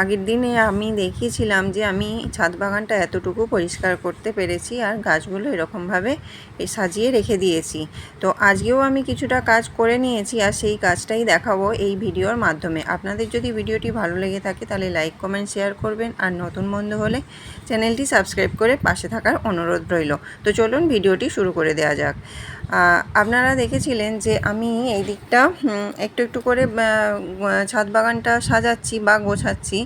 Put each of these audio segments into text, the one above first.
আগের দিনে আমি দেখিয়েছিলাম যে আমি ছাদ বাগানটা এতটুকু পরিষ্কার করতে পেরেছি আর গাছগুলো এরকমভাবে সাজিয়ে রেখে দিয়েছি। তো আজকেও আমি কিছুটা কাজ করে নিয়েছি আর সেই কাজটাই দেখাবো এই ভিডিওর মাধ্যমে। আপনাদের যদি ভিডিওটি ভালো লেগে থাকে তাহলে লাইক, কমেন্ট, শেয়ার করবেন আর নতুন বন্ধু হলে চ্যানেলটি সাবস্ক্রাইব করে পাশে থাকার অনুরোধ রইল। তো চলুন ভিডিওটি শুরু করে দেওয়া যাক। আপনারা দেখেছিলেন যে আমি এই দিকটা একটু একটু করে ছাদ বাগানটা সাজাচ্ছি বা গোছাচ্ছি।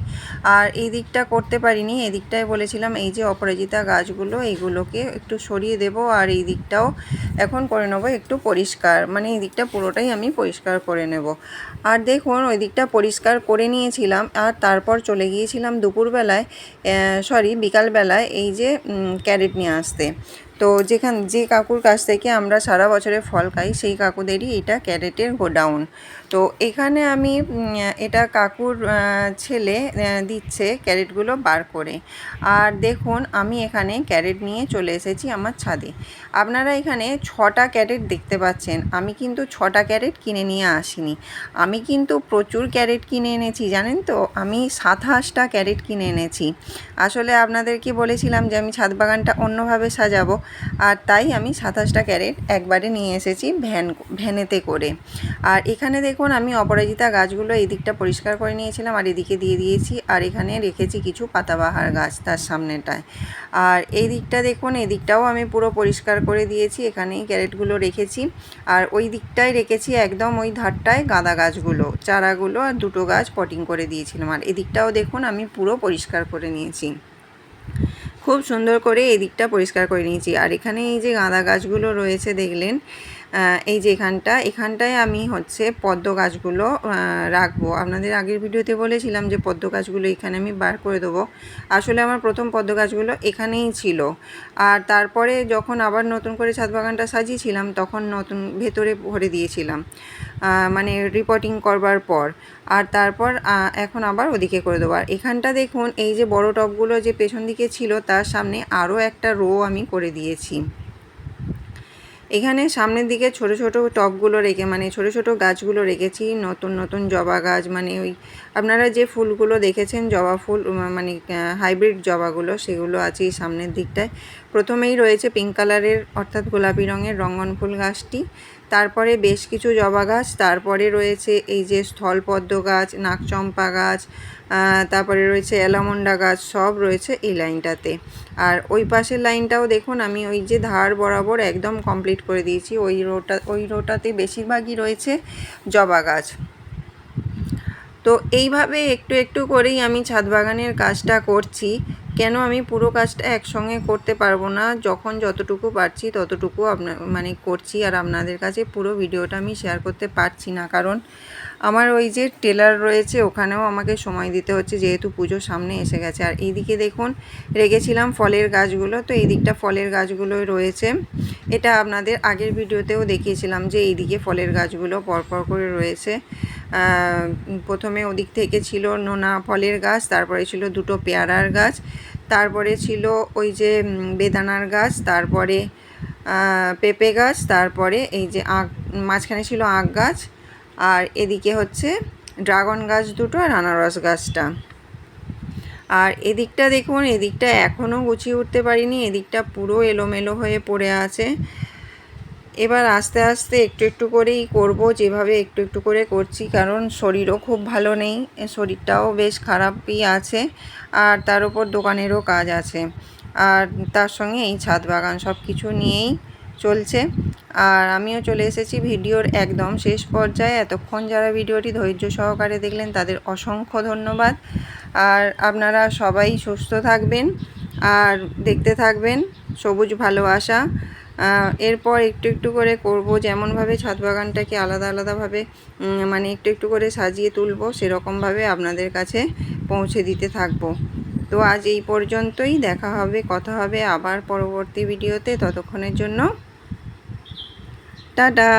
আর এই দিকটা করতে পারিনি, এই দিকটায় বলেছিলাম এই যে অপরাজিতা গাছগুলো, এইগুলোকে একটু সরিয়ে দেব আর এই দিকটাও এখন করে নেব একটু পরিষ্কার মানে এই দিকটা পুরোটাই আমি পরিষ্কার করে নেব। আর দেখুন, ওই দিকটা পরিষ্কার করে নিয়েছিলাম আর তারপর চলে গিয়েছিলাম দুপুরবেলায় সরি বিকালবেলায় এই যে ক্যারেট নিয়ে আসতে। তো যেখান, যে কাকুর কাছ থেকে আমরা সারা বছরে ফল খাই, সেই কাকুদেরই এটা ক্যারেটের গোডাউন। তো এখানে আমি এটা কাকুর ছেলে দিচ্ছে ক্যারেটগুলো বার করে। আর দেখুন, আমি এখানে ক্যারেট নিয়ে চলে এসেছি আমার ছাদে। আপনারা এখানে ছটা ক্যারেট দেখতে পাচ্ছেন। আমি কিন্তু ছটা ক্যারেট কিনে নিয়ে আসিনি। আমি কিন্তু প্রচুর ক্যারেট কিনে এনেছি, জানেন তো? আমি সাতাশটা ক্যারেট কিনে এনেছি। আসলে আপনাদেরকে বলেছিলাম যে আমি ছাদ বাগানটা অন্যভাবে সাজাবো? আর তাই আমি সাতাশটা ক্যারেট একবারে নিয়ে এসেছি ভ্যান, ভ্যানেতে করে। আর এখানে দেখুন আমি অপরাজিতা গাছগুলো এই দিকটা পরিষ্কার করে নিয়েছিলাম আর এদিকে দিয়ে দিয়েছি আর এখানে রেখেছি কিছু পাতাবাহার গাছ তার সামনেটায়। আর এই দিকটা দেখুন এই দিকটাও আমি পুরো পরিষ্কার করে দিয়েছি, এখানেই ক্যারেটগুলো রেখেছি। আর ওই দিকটায় রেখেছি একদম ওই ধারটায় গাঁদা গাছগুলো, চারাগুলো আর দুটো গাছ পটিং করে দিয়েছিলাম। আর এদিকটাও দেখুন আমি পুরো পরিষ্কার করে নিয়েছি। খুব সুন্দর করে এদিকটা দিকটা পরিষ্কার করে নিয়েছি। আর এখানে এই যে গাঁদা গাছগুলো রয়েছে, দেখলেন? এই যে এখানটা, এখানটায় আমি হচ্ছে পদ্ম গাছগুলো রাখব। আপনাদের আগের ভিডিওতে বলেছিলাম যে পদ্ম গাছগুলো এখানে আমি বার করে দেবো। আসলে আমার প্রথম পদ্ম গাছগুলো এখানেই ছিল। আর তারপরে যখন আবার নতুন করে ছাদ বাগানটা সাজিয়েছিলাম, তখন নতুন ভেতরে ভরে দিয়েছিলাম মানে রিপোর্টিং করবার পর। আর তারপর এখন আবার ওদিকে করে দেবো। আর এখানটা দেখুন, এই যে বড় টবগুলো যে পেছন দিকে ছিল, তার সামনে আরও একটা রো আমি করে দিয়েছি। এখানে সামনের দিকে ছোট ছোট টবগুলো রেখে মানে ছোট ছোট গাছগুলো রেখেছি, নতুন নতুন জবা গাছ মানে ওই আপনারা যে ফুলগুলো দেখেছেন, জবা ফুল মানে হাইব্রিড জবাগুলো, সেগুলো আছে এই সামনের দিকটায়। প্রথমেই রয়েছে পিঙ্ক কালারের অর্থাৎ গোলাপি রঙের রঙন ফুল গাছটি। তারপরে বেশ কিছু জবা গাছ, তারপরে রয়েছে এই যে স্থলপদ্ম গাছ নাকচম্পা গাছ তারপরে রয়েছে অ্যালামন্ডা গাছ, সব রয়েছে এই লাইনটাতে। আর ওই পাশের লাইনটাও দেখুন, আমি ওই যে ধার বরাবর একদম কমপ্লিট করে দিয়েছি। ওই রোটা, ওই রোটাতে বেশিরভাগই রয়েছে জবা গাছ। তো এইভাবে একটু একটু করেই আমি ছাদ বাগানের কাজটা করছি। কেন আমি পুরো কাজটা একসঙ্গে করতে পারব না? যখন যতটুকু পারছি ততটুকু আপনার মানে করছি আর আপনাদের কাছে পুরো ভিডিওটা আমি শেয়ার করতে পারছি না। কারণ আমার ওই যে টেলার রয়েছে ওখানেও আমাকে সময় দিতে হচ্ছে, যেহেতু পুজো সামনে এসে গেছে। আর এইদিকে দেখুন, রেখেছিলাম ফলের গাছগুলো। তো এই দিকটা ফলের গাছগুলোই রয়েছে। এটা আপনাদের আগের ভিডিওতেও দেখিয়েছিলাম যে এইদিকে ফলের গাছগুলো পরপর করে রয়েছে। প্রথমে ওদিক থেকে ছিল নোনা ফলের গাছ, তারপরে ছিল দুটো পেয়ারার গাছ, তারপরে ছিল ওই যে বেদানার গাছ, তারপরে পেঁপে গাছ, তারপরে এই যে আখ মাঝখানে ছিল আখ গাছ, আর এদিকে হচ্ছে ড্রাগন গাছ দুটো আর আনারস গাছটা। আর এদিকটা দেখুন, এদিকটা এখনও গুছিয়ে উঠতে পারিনি, এদিকটা পুরো এলোমেলো হয়ে পড়ে আছে। এবার আস্তে আস্তে একটু একটু করেই করব, যেভাবে একটু একটু করে করছি, কারণ শরীরও খুব ভালো নেই শরীরটাও বেশ খারাপই আছে, আর তার উপর দোকানেরও কাজ আছে, আর তার সঙ্গে এই ছাদ বাগান সব কিছু নিয়েই চলছে, আর আমিও চলে এসেছি ভিডিওর একদম শেষ পর্যায়ে, এতক্ষণ যারা ভিডিওটি ধৈর্য সহকারে দেখলেন তাদের অসংখ্য ধন্যবাদ, আর আপনারা সবাই সুস্থ থাকবেন, আর দেখতে থাকবেন, সবুজ ভালোবাসা এরপর একটু একটু করে করব। যেমনভাবে ছাদ বাগানটাকে আলাদা আলাদাভাবে মানে একটু একটু করে সাজিয়ে তুলবো, সেরকমভাবে আপনাদের কাছে পৌঁছে দিতে থাকব। তো আজ এই পর্যন্তই। দেখা হবে, কথা হবে আবার পরবর্তী ভিডিওতে। ততক্ষণের জন্য টাটা।